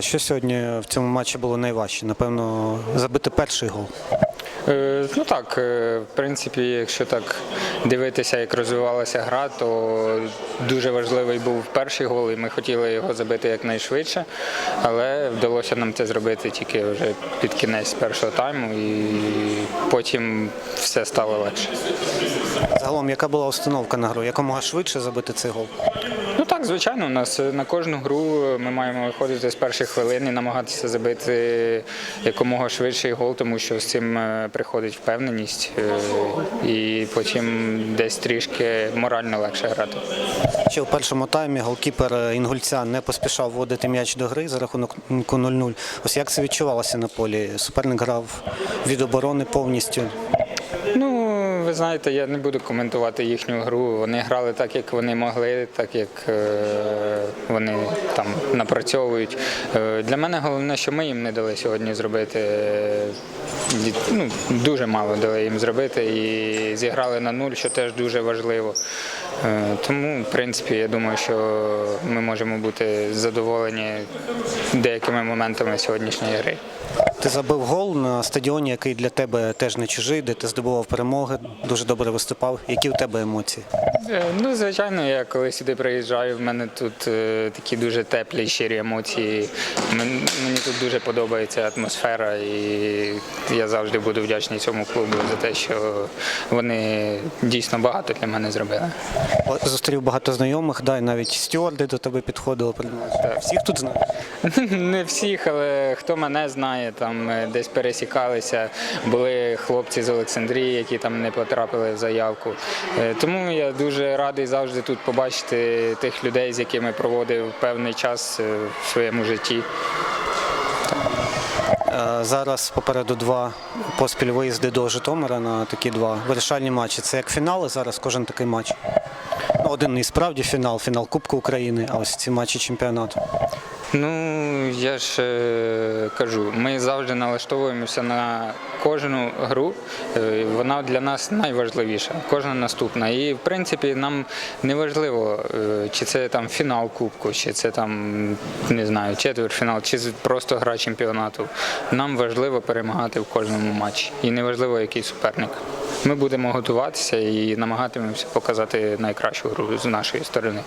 Що сьогодні в цьому матчі було найважче? Напевно, забити перший гол. Е, Ну так, е, в принципі, якщо так дивитися, як розвивалася гра, то дуже важливий був перший гол, і ми хотіли його забити якнайшвидше, але вдалося нам це зробити тільки вже під кінець першого тайму, і потім все стало легше. Загалом, яка була установка на гру? Якомога швидше забити цей гол? Ну так, звичайно, у нас на кожну гру ми маємо виходити з перших хвилин і намагатися забити якомога швидший гол, тому що з цим е, приходить впевненість, е, і потім десь трішки морально легше грати. Ще в першому таймі голкіпер Інгульця не поспішав вводити м'яч до гри за рахунок 0-0. Ось як це відчувалося на полі? Суперник грав від оборони повністю. Ну, ви знаєте, я не буду коментувати їхню гру. Вони грали так, як вони могли, так як е, вони там напрацьовують. Е, Для мене головне, що ми їм не дали сьогодні зробити. е, Ну, дуже мало дали їм зробити і зіграли на нуль, що теж дуже важливо. Тому, в принципі, я думаю, що ми можемо бути задоволені деякими моментами сьогоднішньої гри. Ти забив гол на стадіоні, який для тебе теж не чужий, де ти здобував перемоги, дуже добре виступав. Які у тебе емоції? Е, Ну, звичайно, я коли сюди приїжджаю, в мене тут е, такі дуже теплі, щирі емоції. Мен- Мені тут дуже подобається атмосфера, і я завжди буду вдячний цьому клубу за те, що вони дійсно багато для мене зробили. Зустрів багато знайомих, да, і навіть стюарди до тебе підходили. Всіх тут знаєш? Не всіх, але хто мене знає, там е, десь пересікалися. Були хлопці з Олександрії, які там не потрапили в заявку. Е, Тому я дуже радий завжди тут побачити тих людей, з якими проводив певний час е, в своєму житті. Е, Зараз попереду два поспіль виїзди до Житомира на такі два вирішальні матчі. Це як фінали зараз, кожен такий матч. Ну, один і справді фінал, фінал Кубку України, а ось ці матчі чемпіонату. Ну, я ж е, кажу, ми завжди налаштовуємося на кожну гру. Е, Вона для нас найважливіша, кожна наступна. І в принципі нам не важливо, е, чи це там фінал Кубку, чи це там не знаю, четвертьфінал, чи просто гра чемпіонату. Нам важливо перемагати в кожному матчі. І не важливо, який суперник. Ми будемо готуватися і намагатимемося показати найкращу гру з нашої сторони.